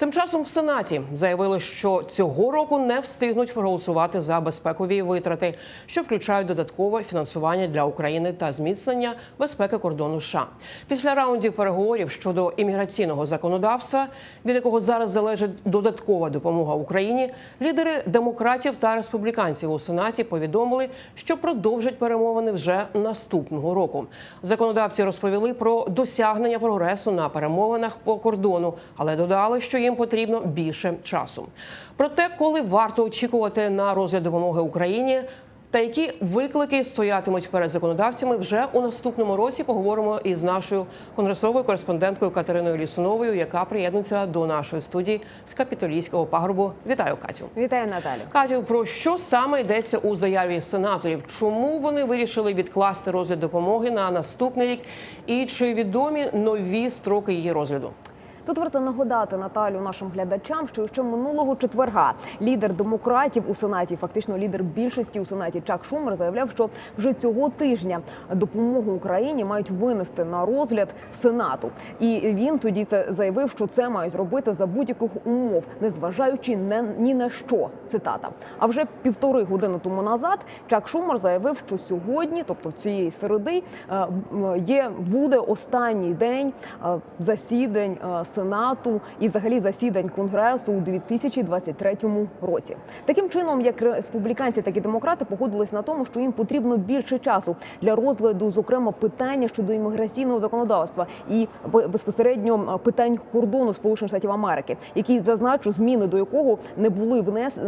Тим часом в Сенаті заявили, що цього року не встигнуть проголосувати за безпекові витрати, що включають додаткове фінансування для України та зміцнення безпеки кордону США. Після раундів переговорів щодо імміграційного законодавства, від якого зараз залежить додаткова допомога Україні, лідери демократів та республіканців у Сенаті повідомили, що продовжать перемовини вже наступного року. Законодавці розповіли про досягнення прогресу на перемовинах по кордону, але додали, що їм потрібно більше часу. Про те, коли варто очікувати на розгляд допомоги Україні. Та які виклики стоятимуть перед законодавцями вже у наступному році? Поговоримо із нашою конгресовою кореспонденткою Катериною Лісуновою, яка приєднується до нашої студії з капітолійського пагорбу. Вітаю, Катю. Вітаю Наталю. Катю, про що саме йдеться у заяві сенаторів? Чому вони вирішили відкласти розгляд допомоги на наступний рік? І чи відомі нові строки її розгляду? Тут варто нагадати Наталю нашим глядачам, що ще минулого четверга лідер демократів у сенаті, фактично лідер більшості у сенаті Чак Шумер, заявляв, що вже цього тижня допомогу Україні мають винести на розгляд сенату. І він тоді це заявив, що це мають зробити за будь-яких умов, незважаючи не ні на що. Цитата. А вже півтори години тому назад Чак Шумер заявив, що сьогодні, тобто цієї середи, е, є буде останній день е, засідань е, сенату і взагалі засідань конгресу у 2023 році. Таким чином, як республіканці, так і демократи погодились на тому, що їм потрібно більше часу для розгляду, зокрема, питання щодо імміграційного законодавства і безпосередньо питань кордону Сполучених Штатів Америки, які зазначу зміни до якого не були внес,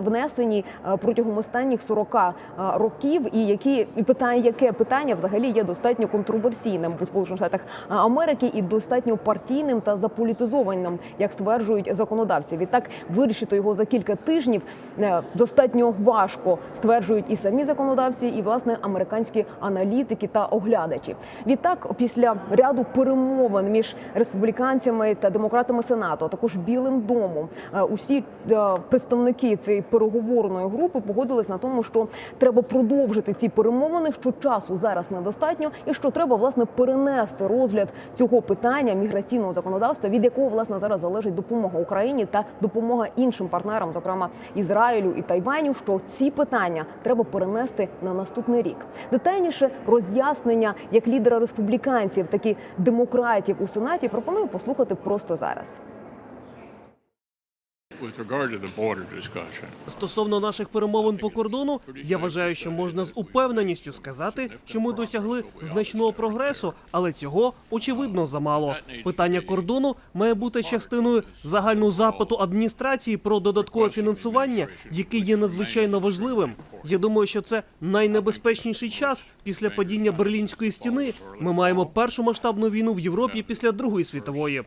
внесені е, протягом останніх 40 е, років, і які і питання, яке питання взагалі є достатньо контроверсійним в Сполучених Штатах е, Америки і достатньо партійним та заполітизованим, як стверджують законодавці. Відтак вирішити його за кілька тижнів е, достатньо важко, стверджують і самі законодавці, і власне американські аналітики та оглядачі. Відтак, після ряду перемовин між республіканцями та демократами сенату, а також Білим домом, е, усі е, представники цієї переговорної групи погодились на тому, що треба продовжити ці перемовини, що часу зараз недостатньо, і що треба власне перенести розгляд цього питання міграційного законодавства, від якого власне зараз залежить допомога Україні та допомога іншим партнерам, зокрема Ізраїлю і Тайваню. Що ці питання треба перенести на наступний рік. Детальніше роз'яснення як лідера республіканців, так і демократів у сенаті пропоную послухати просто зараз. Стосовно наших перемовин по кордону, я вважаю, що можна з упевненістю сказати, що ми досягли значного прогресу, але цього очевидно замало. Питання кордону має бути частиною загального запиту адміністрації про додаткове фінансування, яке є надзвичайно важливим. Я думаю, що це найнебезпечніший час після падіння берлінської стіни. Ми маємо першу масштабну війну в Європі після Другої світової.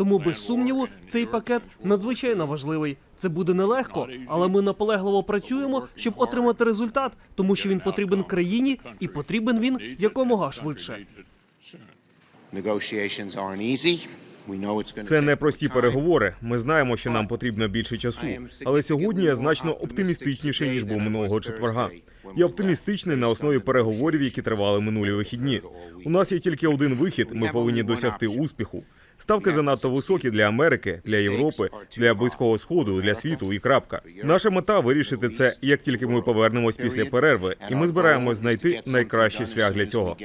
Тому без сумніву цей пакет надзвичайно важливий. Це буде нелегко, але ми наполегливо працюємо, щоб отримати результат, тому що він потрібен країні і потрібен він якомога швидше. Це не прості переговори. Ми знаємо, що нам потрібно більше часу. Але сьогодні я значно оптимістичніший ніж був минулого четверга. Я оптимістичний на основі переговорів, які тривали минулі вихідні. У нас є тільки один вихід. Ми повинні досягти успіху. Ставки занадто високі для Америки, для Європи, для близького сходу, для світу і крапка. Наша мета вирішити це, як тільки ми повернемось після перерви, і ми збираємось знайти найкращий шлях для цього.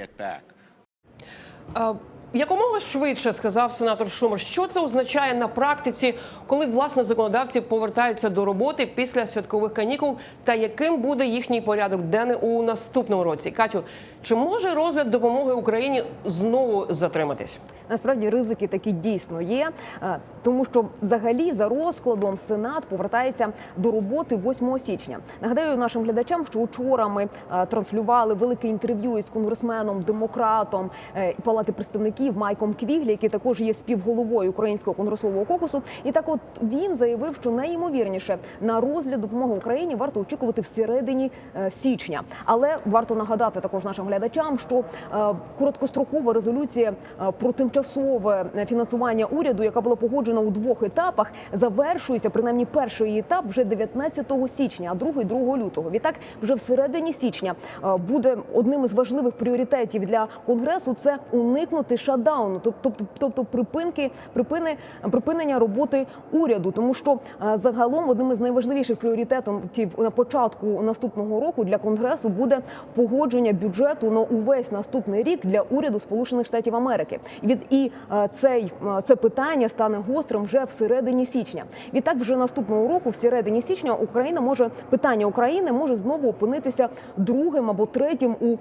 Якомога швидше сказав сенатор Шумер, що це означає на практиці, коли власне законодавці повертаються до роботи після святкових канікул, та яким буде їхній порядок денний у наступному році? Катю, чи може розгляд допомоги Україні знову затриматись? Насправді ризики такі дійсно є, е, тому що взагалі за розкладом Сенат повертається до роботи 8 січня. Нагадаю нашим глядачам, що вчора ми е, транслювали велике інтерв'ю із конгресменом, демократом е, палати представників Майком Квіглі, який також є співголовою українського конгресового кокусу. І так, от він заявив, що найімовірніше на розгляд допомоги Україні варто очікувати всередині е, січня. Але варто нагадати також нашим глядачам, що е, короткострокова резолюція е, про тимчасове фінансування уряду, яка була погоджена у двох етапах, завершується принаймні перший етап вже 19 січня, а другий 2 лютого. Відтак, вже всередині січня буде одним із важливих пріоритетів для конгресу це уникнути шатдауну, тобто, тобто припинки, припини, припинення роботи уряду, тому що е, загалом одним із найважливіших пріоритетів на початку наступного року для конгресу буде погодження бюджету на увесь наступний рік для уряду Сполучених Штатів Америки. Від і е, цей е, це питання стане гострим вже всередині січня. Відтак, вже наступного року, всередині січня, Україна може питання України може знову опинитися другим або третім у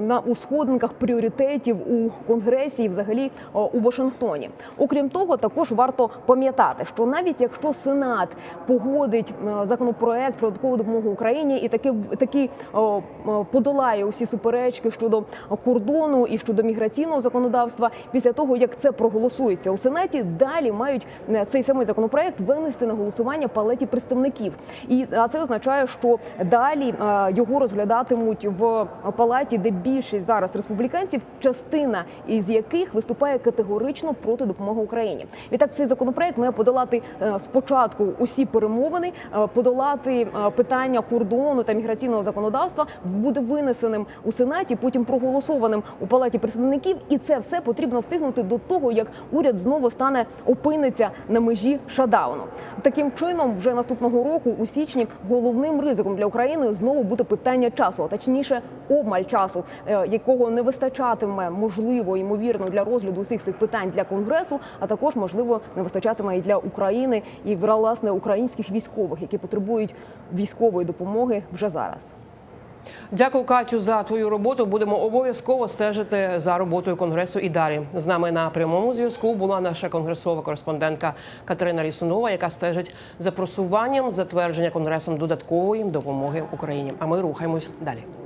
на у сходинках пріоритетів у конгресі і взагалі у Вашингтоні. Окрім того, також варто пам'ятати, що навіть якщо Сенат погодить е, законопроект про додаткову допомогу Україні і таки таки о, подолає усі суперечки щодо кордону і щодо міграційного законодавства, після того як це проголосується у сенаті, далі мають е, цей самий законопроект винести на голосування в палаті представників. І а це означає, що далі е, його розглядатимуть в палаті, де більшість зараз республіканців, частина із яких виступає категорично проти допомоги Україні. Відтак цей законопроект має подолати е, спочатку усі перемовини, е, подолати е, питання кордону та міграційного законодавства, буде винесеним у сенаті, потім проголосованим у палаті представників, і це все потрібно встигнути до того, як уряд знову стане опиниться на межі шадауну. Таким чином, вже наступного року, у січні, головним ризиком для України знову буде питання часу, а точніше, обмаль часу, якого не вистачатиме можливо ймовірно для розгляду усіх цих питань для конгресу, а також можливо не вистачатиме і для України і власне українських військових, які потребують військової допомоги вже зараз. Дякую, Катю, за твою роботу. Будемо обов'язково стежити за роботою конгресу і далі. З нами на прямому зв'язку була наша конгресова кореспондентка Катерина Лісунова, яка стежить за просуванням затвердження конгресом додаткової допомоги Україні. А ми рухаємось далі.